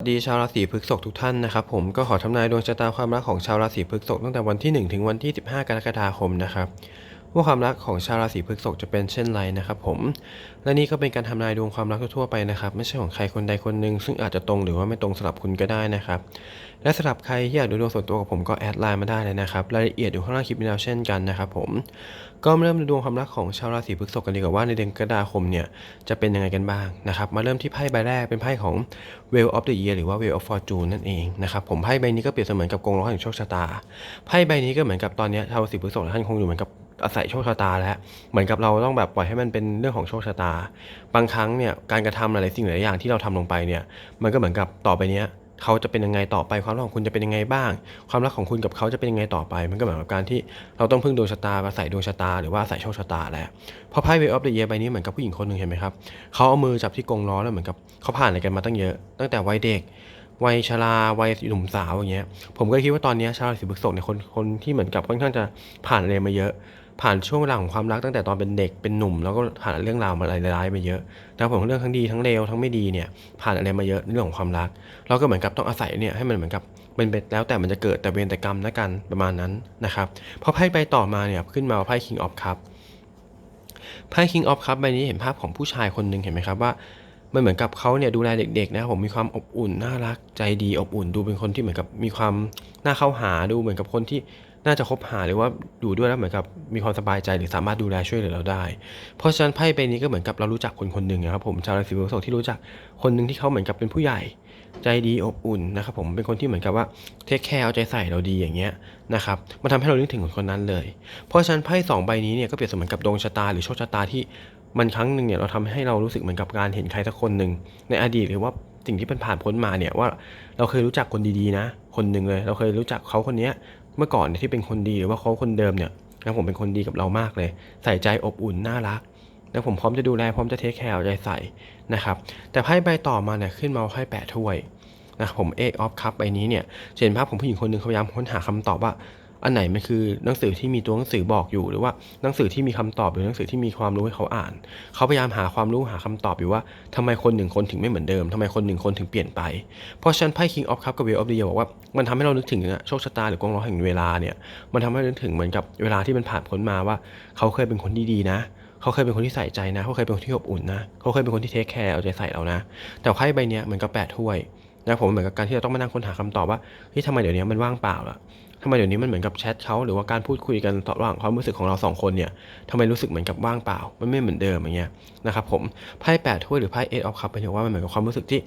สวัสดีชาวราศีพฤษภทุกท่านนะครับผมก็ขอทำนายดวงชะตาความรักของชาวราศีพฤษภตั้งแต่วันที่ 1 ถึงวันที่ 15 กรกฎาคมนะครับ ว่าความรักของชาวราศีพฤษภจะเป็นเช่นไรนะครับผม และนี่ก็เป็นการทำนายดวงความรักทั่วไปนะครับ ไม่ใช่ของใครคนใดคนหนึ่งซึ่งอาจจะตรงหรือว่าไม่ตรงสำหรับคุณก็ได้นะครับ และสำหรับใครที่อยากดูดวงส่วนตัวกับผมก็แอดไลน์มาได้เลยนะครับรายละเอียดอยู่ข้างล่างคลิปนี้แล้วเช่นกันนะครับผมก็มาเริ่มดูดวงความรักของชาวราศีพฤษภกันดีกว่าว่าในเดือนกรกฎาคมเนี่ยจะเป็นยังไงกันบ้างนะครับมาเริ่มที่ไพ่ใบแรกเป็นไพ่ของ Wheel of the Year หรือว่า Wheel of Fortune นั่นเองนะครับผมไพ่ใบนี้ก็เปรียบเสมือนกับกงล้อแห่งโชคชะตาไพ่ใบนี้ก็เหมือนกับตอนนี้ชาวราศีพฤษภท่านคงอยู่เหมือนกับ อาศัยโชคชะตาแล้ว เหมือนกับเราต้องแบบปล่อยให้มันเป็นเรื่องของโชคชะตา บางครั้งเนี่ยการกระทำหลายสิ่งหลายอย่างที่เราทำลงไปเนี่ย มันก็เหมือนกับต่อไปเนี้ยเขาจะเป็นยังไงต่อไปความรักของคุณจะเป็นยังไงบ้าง ความรักของคุณกับเขาจะเป็นยังไงต่อไป มันก็เหมือนกับการที่เราต้องพึ่งดวงชะตาอาศัยดวงชะตาหรือว่าอาศัยโชคชะตาแหละเพราะไพ่ Wheel of the Year ใบนี้เหมือนกับผู้หญิงคนหนึ่งเห็นไหมครับเขาเอามือจับที่กรงล้อแล้วเหมือนกับเขาผ่านอะไรกันมาตั้งเยอะ ตั้งแต่วัยเด็กวัยชราวัยหนุ่มสาวอย่างเงี้ยผมก็คิดว่าตอนนี้ชาวราศีพฤษภเนี่ยคนคนที่เหมือนกับค่อนข้างจะผ่านอะไรมาเยอะ ผ่านช่วงเวลาของความรักตั้งแต่ตอนเป็นเด็กเป็นหนุ่ม แล้วก็ผ่านเรื่องราวมาอะไรร้ายๆมาเยอะนะครับผมเรื่องทั้งดีทั้งเลวทั้งไม่ดีเนี่ยผ่านอะไรมาเยอะเรื่องของความรัก เราก็เหมือนกับต้องอาศัยเนี่ยให้มันเหมือนกับมันเป็นแล้วแต่มันจะเกิดแต่เวรแต่กรรมนะกันประมาณนั้นนะครับพอไพ่ใบต่อมาเนี่ยขึ้นมาว่าไพ่ King of Cup ไพ่ King of Cup ใบนี้เห็นภาพของผู้ชายคนหนึ่งเห็นไหมครับว่ามันเหมือนกับเขาเนี่ยดูแลเด็กๆนะครับผมมีความอบอุ่นน่ารักใจดีอบอุ่น ดูเป็นคนที่เหมือนกับมีความน่าเข้าหาดูเหมือนกับคนที่ น่าจะคบหาหรือว่าอยู่ด้วยแล้วเหมือนกับมีความสบายใจหรือสามารถดูแลช่วยเหลือเราได้ เพราะฉะนั้นไพ่ใบนี้ก็เหมือนกับเรารู้จักคนคนหนึ่งนะครับผมชาวราศีพฤษภที่รู้จักคนหนึ่งที่เขาเหมือนกับเป็นผู้ใหญ่ใจดีอบอุ่นนะครับผมเป็นคนที่เหมือนกับว่าเทคแคร์เอาใจใส่เราดีอย่างเงี้ยนะครับมันทำให้เรานึกถึงคนคนนั้นเลย เพราะฉะนั้นไพ่สองใบนี้เนี่ยก็เปรียบเสมือนกับดวงชะตาหรือโชคชะตาที่มันครั้งหนึ่งเนี่ยเราทำให้เรารู้สึกเหมือนกับการเห็นใครสักคนหนึ่งในอดีตหรือว่าสิ่งที่มันผ่านพ้นมาเนี่ยว่าเราเคยรู้จักคนดีๆนะ คนหนึ่งเลย เราเคยรู้จักเขาคนนี้ เมื่อก่อนที่เป็นคนดีหรือว่าเขาคนเดิมเนี่ยนะผมเป็นคนดีกับเรามากเลย ใส่ใจอบอุ่นน่ารักแล้วผมพร้อมจะดูแลพร้อมจะเทคแคร์เอาใจใส่นะครับ แต่ไพ่ใบต่อมาเนี่ยขึ้นมาว่าไพ่แปะถ้วยนะครับผมเอกออฟคัพใบนี้เนี่ยเห็นภาพของผู้หญิงคนหนึ่งเขาพยายามค้นหาคำตอบว่า อันไหนมันคือหนังสือที่มีตัวหนังสือบอกอยู่ หรือว่าหนังสือที่มีคำตอบหรือหนังสือที่มีความรู้ให้เขาอ่าน เขาพยายามหาความรู้หาคำตอบอยู่ว่าทำไมคนหนึ่งคนถึงไม่เหมือนเดิมทำไมคนหนึ่งคนถึงเปลี่ยนไป เพราะฉะนั้นไพ่ King of Cup กับ Wheel of the Year บอกว่ามันทำให้เรานึกถึงอะโชคชะตาหรือกองล้อแห่งเวลาเนี่ยมันทำให้นึกถึงเหมือนกับเวลาที่มันผ่านพ้นมาว่า เขาเคยเป็นคนที่ดีนะเขาเคยเป็นคนที่ใส่ใจนะ เขาเคยเป็นคนที่อบอุ่นนะ เขาเคยเป็นคนที่เทคแคร์เอาใจใส่เรานะ แต่ไพ่ใบเนี้ยเหมือนกับแปดถ้วยนะผมเหมือนกับการที่เราต้องมานั่งค้นหาคำตอบว่าเฮ้ยทำไมเดี๋ยวนี้มันว่างเปล่าล่ะ ทำไมเดี๋ยวนี้มันเหมือนกับแชทเขาหรือว่าการพูดคุยกันระหว่างความรู้สึกของเราสองคนเนี่ยทำไมรู้สึกเหมือนกับว่างเปล่า มันไม่เหมือนเดิมอย่างเงี้ยนะครับผมไพ่แปดถ้วยหรือไพ่เอทออฟคัพเป็นว่ามันเหมือนกับความรู้สึกที่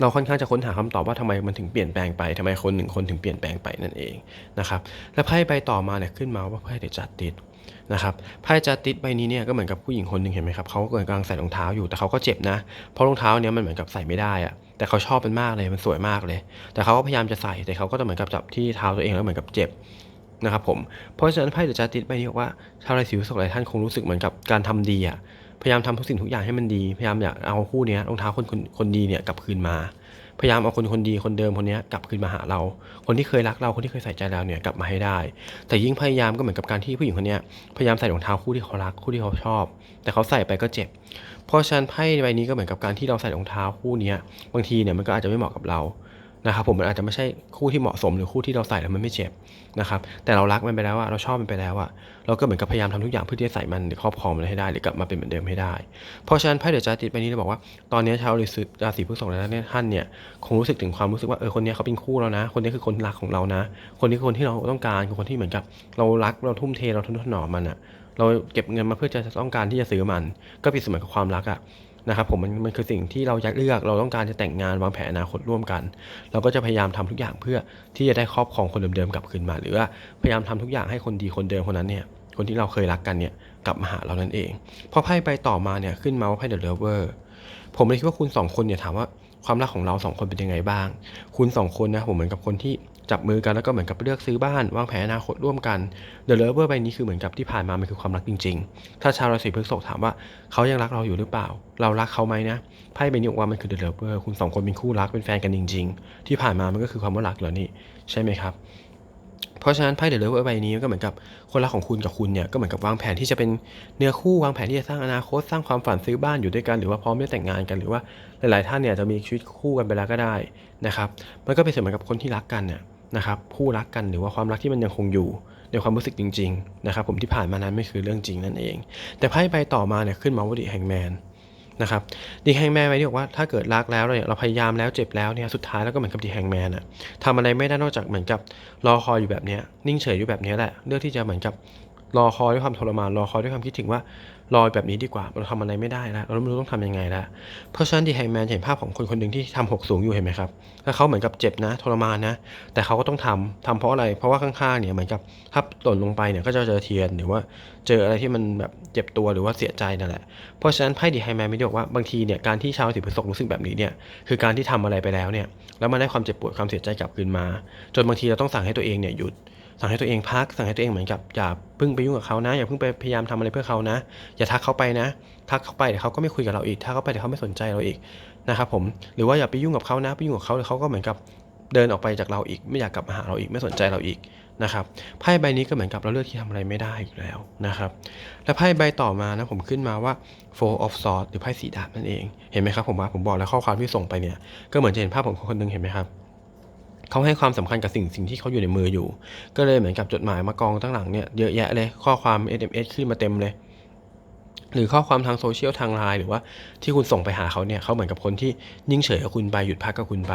เราค่อนข้างจะค้นหาคำตอบว่าทำไมมันถึงเปลี่ยนแปลงไปทำไมคนหนึ่งคนถึงเปลี่ยนแปลงไปนั่นเองนะครับและไพ่ใบต่อมาเนี่ยขึ้นมาว่าไพ่เดจัดติดนะครับไพ่จัดติดใบนี้เนี่ยก็เหมือนกับผู้หญิงคนหนึ่งเห็นไหมครับเขากำลังใส่รองเท้าอยู่แต่เขาก็เจ็บนะ เพราะรองเท้าเนี้ยมันเหมือนกับใส่ไม่ได้อะ แต่เขาชอบมันมากเลยมันสวยมากเลย แต่เขาก็พยายามจะใส่แต่เขาก็จะเหมือนกับจับที่เท้าตัวเองแล้วเหมือนกับเจ็บนะครับผมเพราะฉะนั้นไพ่เดจัสติดใบนี้บอกว่าชาวราศีพฤษภหลายท่านคงรู้สึกเหมือนกับการทำดีอะพยายามทำทุกสิ่งทุกอย่างให้มันดี พยายามอยากเอาคู่นี้รองเท้าคนคนคนดีเนี่ยกลับคืนมา พยายามเอาคนคนดีคนเดิมคนนี้กลับคืนมาหาเรา คนที่เคยรักเราคนที่เคยใส่ใจเราเนี่ยกลับมาให้ได้ แต่ยิ่งพยายามก็เหมือนกับการที่ผู้หญิงคนนี้พยายามใส่รองเท้าคู่ที่เขารักคู่ที่เขาชอบ แต่เขาใส่ไปก็เจ็บ เพราะฉะนั้นไพ่ใบนี้ก็เหมือนกับการที่เราใส่รองเท้าคู่นี้บางทีเนี่ยมันก็อาจจะไม่เหมาะกับเรา นะครับผมมันอาจจะไม่ใช่คู่ที่เหมาะสมหรือคู่ที่เราใส่แล้วมันไม่เจ็บนะครับแต่เรารักมันไปแล้วอะเราชอบมันไปแล้วอะเราก็เหมือนกับพยายามทำทุกอย่างเพื่อที่จะใส่มันหรือครอบครองมันให้ได้หรือกลับมาเป็นเหมือนเดิมให้ได้ เพราะฉะนั้นไพ่เดอะจาติดไปนี้เราบอกว่าตอนนี้ชาวราศีพฤษภและท่านเนี่ยคงรู้สึกถึงความรู้สึกว่าเออคนนี้เขาเป็นคู่แล้วนะ คนนี้คือคนรักของเรานะ คนนี้คือคนที่เราต้องการคือคนที่เหมือนกับ เรารักเราทุ่มเทเราทนุถนอมมันอะเราเก็บเงินมาเพื่อจะต้องการที่จะซื้อมัน ก็เปรียบเสมือนกับความรักอะ นะครับผมมันมันคือสิ่งที่เราอยากเลือกเราต้องการจะแต่งงานวางแผนอนาคตร่วมกัน เราก็จะพยายามทำทุกอย่างเพื่อที่จะได้ครอบครองคนเดิมๆกลับคืนมา หรือว่าพยายามทำทุกอย่างให้คนดีคนเดิมคนนั้นเนี่ยคนที่เราเคยรักกันเนี่ยกลับมาหาเรานั่นเองพอไพ่ไปต่อมาเนี่ยขึ้นมาว่าไพ่เดอะเลเวอร์ผมเลยคิดว่าคุณสองคนเนี่ยถามว่า ความรักของเราสองคนเป็นยังไงบ้าง คุณสองคนนะผมเหมือนกับคนที่จับมือกันแล้วก็เหมือนกับเลือกซื้อบ้านวางแผนอนาคตร่วมกันเดอะเลเวอร์ใบนี้คือเหมือนกับที่ผ่านมามันคือความรักจริง ๆ ถ้าชาวราศีพฤษภถามว่าเขายังรักเราอยู่หรือเปล่า เรารักเขาไหมนะไพ่ใบนี้บอกว่ามันคือเดอะเลเวอร์คุณสองคนเป็นคู่รักเป็นแฟนกันจริง ๆ ที่ผ่านมามันก็คือความว่ารักเหรอนี่ใช่ไหมครับ เพราะฉะนั้นไพ่เดอะเลเวอร์ใบนี้ก็เหมือนกับคนรักของคุณกับคุณเนี่ยก็เหมือนกับวางแผนที่จะเป็นเนื้อคู่วางแผนที่จะสร้างอนาคตสร้างความฝันซื้อบ้านอยู่ด้วยกันหรือว่าพร้อมที่จะแต่งงานกันหรือว่าหลายๆท่านเนี่ยจะมีชีวิตคู่กันไปแล้วก็ได้นะครับมันก็เป็นเหมือนกับคนที่รักกันเนี่ยนะครับคู่รักกันหรือว่าความรักที่มันยังคงอยู่ในความรู้สึกจริง ๆ นะครับ ผมที่ผ่านมานั้นไม่คือเรื่องจริงนั่นเอง แต่ไพ่ใบต่อมาเนี่ยขึ้นมาว่าดิแฮงแมน นะครับดีแฮงแมนไว้ที่บอกว่าถ้าเกิดรักแล้วเนี่ยเราพยายามแล้วเจ็บแล้วเนี่ยสุดท้ายแล้วก็เหมือนกับดีแฮงแมนอะทำอะไรไม่ได้นอกจากเหมือนกับรอคอยอยู่แบบนี้นิ่งเฉยอยู่แบบนี้แหละเลือกที่จะเหมือนกับ รอคอยด้วยความทรมานรอคอยด้วยความคิดถึงว่า รอแบบนี้ดีกว่าเราทำอะไรไม่ได้แล้วเราไม่รู้ต้องทำยังไงแล้วเพราะฉะนั้นดีแฮงแมนเห็นภาพของคนคนหนึ่งที่ทำหกสูงอยู่เห็นไหมครับแล้วเขาเหมือนกับเจ็บนะทรมานนะ แต่เขาก็ต้องทำทำเพราะอะไร เพราะว่าข้างๆเนี่ยเหมือนกับถ้าหล่นลงไปเนี่ยก็จะเจอเทียนหรือว่าเจออะไรที่มันแบบเจ็บตัวหรือว่าเสียใจนั่นแหละเพราะฉะนั้นไพ่ดีไฮแมนไม่ได้บอกว่าบางทีเนี่ยการที่ชาวราศีพฤษภรู้สึกแบบนี้เนี่ยคือการที่ทำอะไรไปแล้วเนี่ยแล้วมันได้ความเจ็บปวดความเสียใจกลับคืนมา จนบางทีเราต้องสั่งให้ตัวเองเนี่ยหยุด สั่งให้ตัวเองพัก สั่งให้ตัวเองเหมือนกับอย่าเพิ่งไปยุ่งกับเขานะ อย่าเพิ่งไปพยายามทำอะไรเพื่อเขานะ อย่าทักเขาไปนะ ทักเขาไปเดี๋ยวเขาก็ไม่คุยกับเราอีก ทักเขาไปเดี๋ยวเขาไม่สนใจเราอีกนะครับผม หรือว่าอย่าไปยุ่งกับเขานะ ไปยุ่งกับเขาเดี๋ยวเขาก็เหมือนกับเดินออกไปจากเราอีก ไม่อยากกลับมาหาเราอีก ไม่สนใจเราอีกนะครับ ไพ่ใบนี้ก็เหมือนกับเราเลือกที่ทำอะไรไม่ได้อยู่แล้วนะครับ และไพ่ใบต่อมานะผมขึ้นมาว่า four of swords หรือไพ่สีดาบนั่นเอง เห็นไหมครับผมว่าผมบอกแล้วข้อความที่ส่งไปเนี่ย ก็เหมือนจะเห็นภาพของคนนึงเห็นไหมครับ เขาให้ความสำคัญกับสิ่งสิ่งที่เขาอยู่ในมืออยู่ ก็เลยเหมือนกับจดหมายมากองตั้งหลังเนี่ยเยอะแยะเลยข้อความ SMS ขึ้นมาเต็มเลย หรือข้อความทางโซเชียลทางไลน์หรือว่าที่คุณส่งไปหาเขาเนี่ยเขาเหมือนกับคนที่นิ่งเฉยกับคุณไปหยุดพักกับคุณไป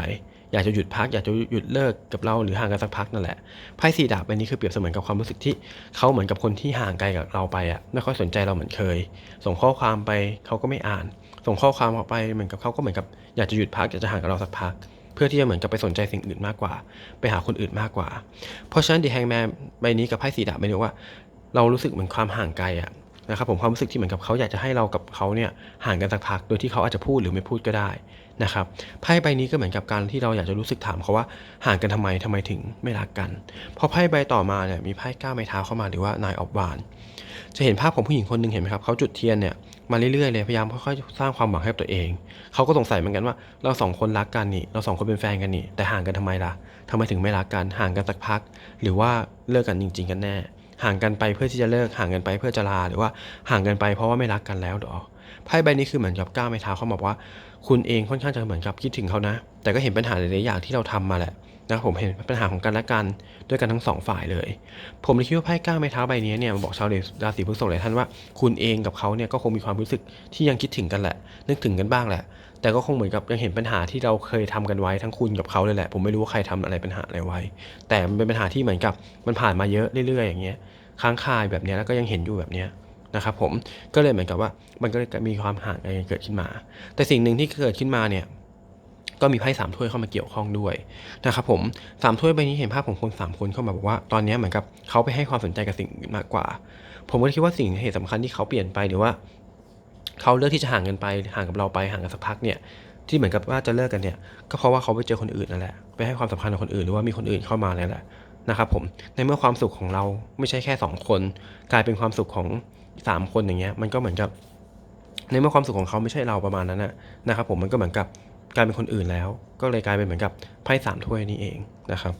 อยากจะหยุดพักอยากจะหยุดเลิกกับเราหรือห่างกันสักพักนั่นแหละไพ่สี่ดาบใบนี้คือเปรียบเสมือนกับความรู้สึกที่เขาเหมือนกับคนที่ห่างไกลกับเราไปอะไม่ค่อยสนใจเราเหมือนเคย ส่งข้อความไปเขาก็ไม่อ่าน ส่งข้อความออกไปเหมือนกับเขาก็เหมือนกับอยากจะหยุดพักอยากจะห่างกับเราสักพัก เพื่อที่จะเหมือนกับไปสนใจสิ่งอื่นมากกว่า ไปหาคนอื่นมากกว่า เพราะฉะนั้นดีแฮงแมนใบนี้กับไพ่สีดาบใบนี้ว่าเรารู้สึกเหมือนความห่างไกลอะนะครับผมความรู้สึกที่เหมือนกับเขาอยากจะให้เรากับเขาเนี่ยห่างกันสักพัก โดยที่เขาอาจจะพูดหรือไม่พูดก็ได้นะครับไพ่ใบนี้ก็เหมือนกับการที่เราอยากจะรู้สึกถามเขาว่าห่างกันทำไมทำไมถึงไม่รักกันพอไพ่ใบต่อมาเนี่ยมีไพ่ก้าวไม้เท้าเข้ามาหรือว่านายออฟวานจะเห็นภาพของผู้หญิงคนหนึ่งเห็นไหมครับเขาจุดเทียนเนี่ย มาเรื่อยๆเลยพยายามค่อยๆสร้างความหวังให้กับตัวเอง เขาก็สงสัยเหมือนกันว่า เราสองคนรักกันนี่ เราสองคนเป็นแฟนกันนี่ แต่ห่างกันทำไมล่ะทำไมถึงไม่รักกันห่างกันสักพัก หรือว่าเลิกกันจริง ๆ กันแน่ ห่างกันไปเพื่อที่จะเลิกห่างกันไปเพื่อจะลาหรือว่าห่างกันไปเพราะว่าไม่รักกันแล้วหรอไพ่ใบนี้คือเหมือนกับก้าวไม้เท้าเขาบอกว่า คุณเองค่อนข้างจะเหมือนกับคิดถึงเขานะ แต่ก็เห็นปัญหาหลายๆอย่างที่เราทำมาแหละ นะผมเห็นปัญหาของกันและกันด้วยกันทั้งสองฝ่ายเลย ผมเลยคิดว่าไพ่ก้าวไม้เท้าใบนี้เนี่ยมาบอกชาวราศีพฤษภหลายท่านว่าคุณเองกับเขาเนี่ยก็คงมีความรู้สึกที่ยังคิดถึงกันแหละ นึกถึงกันบ้างแหละ แต่ก็คงเหมือนกับยังเห็นปัญหาที่เราเคยทำกันไว้ทั้งคุณกับเขาเลยแหละ ผมไม่รู้ว่าใครทำอะไรปัญหาอะไรไว้ แต่มันเป็นปัญหาที่เหมือนกับมันผ่านมาเยอะเรื่อยๆอย่างเงี้ยค้างคายแบบเนี้ยแล้วก็ยังเห็นอยู่แบบเนี้ยนะครับผมก็เลยเหมือนกับว่ามันก็เลยมีความห่างกันเกิดขึ้นมา แต่สิ่งหนึ่งที่เกิดขึ้นมาเนี่ย ก็มีไพ่สามถ้วยเข้ามาเกี่ยวข้องด้วยนะครับผมสามถ้วยใบนี้เห็นภาพของคนสามคนเข้ามาบอกว่าตอนนี้เหมือนกับเขาไปให้ความสนใจกับสิ่งอื่นมากกว่า ผมก็คิดว่าสิ่งเหตุสำคัญที่เขาเปลี่ยนไปหรือว่าเขาเลือกที่จะห่างกันไปห่างกับเราไปห่างกันสักพักเนี่ยที่เหมือนกับว่าจะเลิกกันเนี่ยก็เพราะว่าเขาไปเจอคนอื่นนั่นแหละไปให้ความสำคัญกับคนอื่นหรือว่ามีคนอื่นเข้ามาแล้วแหละนะครับผมในเมื่อความสุขของเราไม่ใช่แค่สองคน กลายเป็นความสุขของสามคนอย่างเงี้ยมันก็เหมือนกับ ในเมื่อความสุขของเขาไม่ใช่เราประมาณนั้นนะนะครับผมมันก็เหมือนกับ กลายเป็นคนอื่นแล้ว ก็เลยกลายเป็นเหมือนกับไพ่สามถ้วยนี่เองนะครับ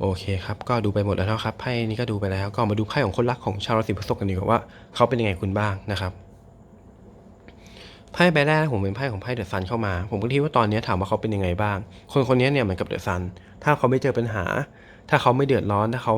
โอเคครับ ก็ดูไปหมดแล้วครับไพ่นี้ก็ดูไปแล้วก็มาดูไพ่ของคนรักของชาวราศีพฤษภกันดีกว่าว่าเขาเป็นยังไงคุณบ้างนะครับไพ่ใบแรกผมเป็นไพ่ของไพ่เดอะซันเข้ามา ผมก็คิดว่าตอนนี้ถามว่าเขาเป็นยังไงบ้าง คนคนนี้เนี่ยเหมือนกับเดอะซันถ้าเขาไม่เจอปัญหา ถ้าเขาไม่เดือดร้อนถ้าเขา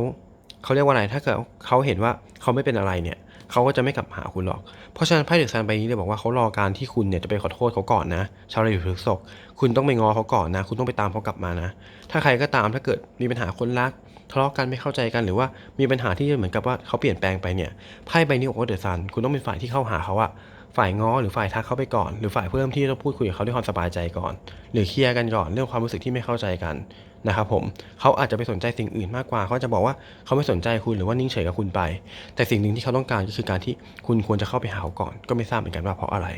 เขาเรียกว่าอะไรถ้าเกิดเขาเห็นว่าเขาไม่เป็นอะไรเนี่ย เขาก็จะไม่กลับหาคุณหรอก เพราะฉะนั้นไพ่เดอะซันใบนี้เลยบอกว่าเขารอการที่คุณเนี่ยจะไปขอโทษเขาก่อนนะ ชาวราศีพฤษภคุณต้องไปงอเขาก่อนนะ คุณต้องไปตามเขากลับมานะ ถ้าใครก็ตามถ้าเกิดมีปัญหาคนรักทะเลาะกันไม่เข้าใจกันหรือว่ามีปัญหาที่เหมือนกับว่าเขาเปลี่ยนแปลงไปเนี่ยไพ่ใบนี้บอกว่าเดอะซันคุณต้องเป็นฝ่ายที่เข้าหาเขาอะ ฝ่ายง้อหรือฝ่ายทักเขาไปก่อน หรือฝ่ายเพิ่มที่จะพูดคุยกับเขาด้วยความสบายใจก่อน หรือเคลียร์กันก่อนเรื่องความรู้สึกที่ไม่เข้าใจกันนะครับผมเขาอาจจะไปสนใจสิ่งอื่นมากกว่า เขาจะบอกว่าเขาไม่สนใจคุณหรือว่านิ่งเฉยกับคุณไป แต่สิ่งหนึ่งที่เขาต้องการก็คือการที่คุณควรจะเข้าไปหาเขาก่อน ก็ไม่ทราบเหมือนกันว่าเพราะอะไร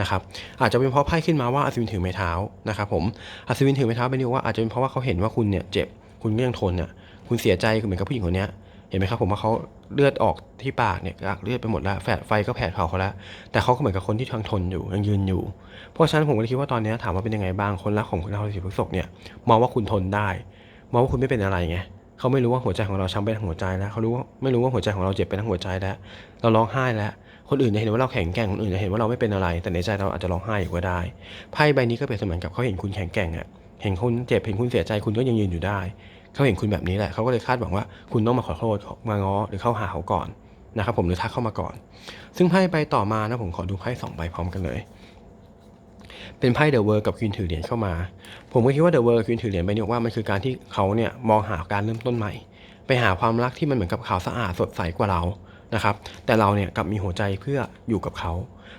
นะครับอาจจะเป็นเพราะไพ่ขึ้นมาว่าอัศวินถือไม้เท้านะครับผมอัศวินถือไม้เท้าเป็นว่าอาจจะเป็นเพราะว่าเขาเห็นว่าคุณเนี่ยเจ็บคุณก็ยังทนเนี่ยคุณเสียใจเหมือนกับผู้หญิงคนนี้ ห็นไหมครับผมว่าเขาเลือดออกที่ปากเนี่ยกากเลือดไปหมดแล้วแฝดไฟก็แผดเผาเขาแล้วแต่เขาก็เหมือนกับคนที่ทางทนอยู่ยังยืนอยู่ เพราะฉะนั้นผมก็เลยคิดว่าตอนนี้ถามว่าเป็นยังไงบ้างคนรักของคุณราศีพฤษภเนี่ยมองว่าคุณทนได้มองว่าคุณไม่เป็นอะไรไงเขาไม่รู้ว่าหัวใจของเราช้ำไปทั้งหัวใจแล้วเขารู้ว่าไม่รู้ว่าหัวใจของเราเจ็บไปทั้งหัวใจแล้ว เราร้องไห้แล้ว คนอื่นจะเห็นว่าเราแข็งแกร่งคนอื่นจะเห็นว่าเราไม่เป็นอะไร แต่ในใจเราอาจจะร้องไห้อยู่ก็ได้ไพ่ใบนี้ก็เป็นเสมือนกับเขาเห็นคุณแข็งแกร่งอะเห็นคุณเจ็บเห็นคุณเสียใจคุณก็ยังยืนอยู่ได้ เขาเห็นคุณแบบนี้แหละเขาก็เลยคาดหวังว่าคุณต้องมาขอโทษมาง้อหรือเข้าหาเขาก่อนนะครับผมหรือทักเข้ามาก่อน ซึ่งไพ่ใบต่อมานะผมขอดูไพ่สองใบพร้อมกันเลย เป็นไพ่เดอะเวิร์กับควีนถือเหรียญเข้ามา ผมก็คิดว่าเดอะเวิร์ควีนถือเหรียญใบนี้ว่ามันคือการที่เขาเนี่ยมองหาการเริ่มต้นใหม่ ไปหาความรักที่มันเหมือนกับขาวสะอาดสดใสกว่าเรานะครับ แต่เราเนี่ยกลับมีหัวใจเพื่ออยู่กับเขา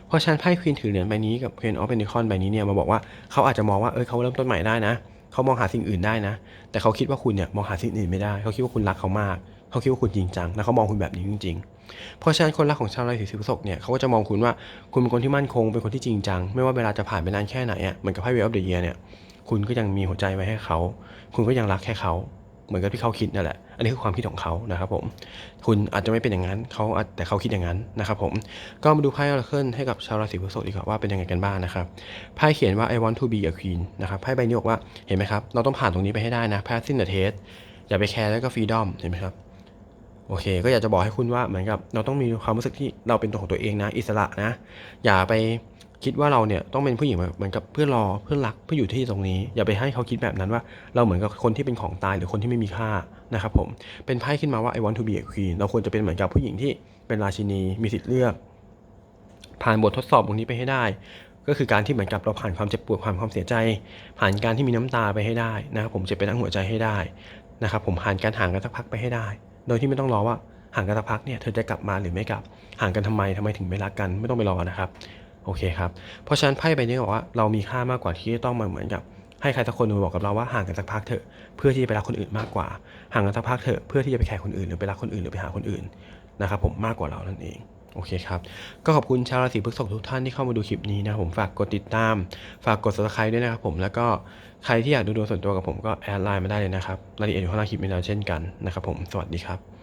เพราะฉะนั้นไพ่ควีนถือเหรียญใบนี้กับควีนออฟเพนติคอนใบนี้เนี่ยมาบอกว่าเขาอาจจะมองว่าเออเขาเริ่มต้นใหม่ได้นะเเขามองหาสิ่งอื่นได้นะ แต่เขาคิดว่าคุณเนี่ยมองหาสิ่งอื่นไม่ได้ เขาคิดว่าคุณรักเขามาก เขาคิดว่าคุณจริงจัง แล้วเขามองคุณแบบนี้จริงๆ เพราะฉะนั้นคนรักของชาวราศีพฤษภเนี่ยเขาก็จะมองคุณว่าคุณเป็นคนที่มั่นคง เป็นคนที่จริงจัง ไม่ว่าเวลาจะผ่านไปนานแค่ไหนอะเหมือนกับไพ่เวลออฟเดอะเยียเนี่ย คุณก็ยังมีหัวใจไว้ให้เขา คุณก็ยังรักแค่เขา เหมือนกับที่เขาคิดนั่นแหละ อันนี้คือความคิดของเขานะครับผม คุณอาจจะไม่เป็นอย่างนั้นเขาแต่เขาคิดอย่างนั้นนะครับผม ก็มาดูไพ่ออราเคิลให้กับชาวราศีพฤษภดีกว่าว่าเป็นยังไงกันบ้างนะครับ ไพ่เขียนว่า I want to be a queen นะครับ ไพ่ใบนี้บอกว่า เห็นไหมครับ เราต้องผ่านตรงนี้ไปให้ได้นะ passing the test อย่าไปแคร์แล้วก็ freedom เห็นไหมครับ โอเค ก็อยากจะบอกให้คุณว่าเหมือนกับ เราต้องมีความรู้สึกที่เราเป็นตัวของตัวเองนะ อิสระนะ อย่าไป คิดว่าเราเนี่ยต้องเป็นผู้หญิงเหมือนกับเพื่อรอเพื่อรักเพื่ออยู่ที่ตรงนี้ อย่าไปให้เขาคิดแบบนั้นว่า เราเหมือนกับคนที่เป็นของตายหรือคนที่ไม่มีค่านะครับผมเป็นไพ่ขึ้นมาว่า I want to be a queen เราควรจะเป็นเหมือนกับผู้หญิงที่เป็นราชินีมีสิทธิ์เลือก ผ่านบททดสอบตรงนี้ไปให้ได้ ก็คือการที่เหมือนกับเราผ่านความเจ็บปวดผ่านความเสียใจ ผ่านการที่มีน้ำตาไปให้ได้นะครับผมเจ็บไปทั้งหัวใจให้ได้นะครับผมผ่านการห่างกันสักพักไปให้ได้ โดยที่ไม่ต้องรอว่าห่างกันสักพักเนี่ยเธอจะกลับมาหรือไม่กลับห่างกันทำไมทำไมถึงไม่รักกันไม่ต้องไปรอนะครับ โอเคครับ เพราะฉะนั้นไพ่ใบนี้บอกว่าเรามีค่ามากกว่าที่จะต้องมาเหมือนกับให้ใครสักคนมาบอกกับเราว่าห่างกันสักพักเถอะเพื่อที่จะไปรักคนอื่นมากกว่า ห่างกันสักพักเถอะเพื่อที่จะไปแคร์คนอื่นหรือไปรักคนอื่นหรือไปหาคนอื่นนะครับผมมากกว่าเรานั่นเองโอเคครับ ก็ขอบคุณชาวราศีพฤษภทุกท่านที่เข้ามาดูคลิปนี้นะครับผมฝากกดติดตาม ฝากกด subscribe ด้วยนะครับผมแล้วก็ใครที่อยากดูดวงส่วนตัวกับผมก็แอดไลน์มาได้เลยนะครับรายละเอียดอยู่ข้างล่างคลิปนี้แล้วเช่นกันนะครับผมสวัสดีครับ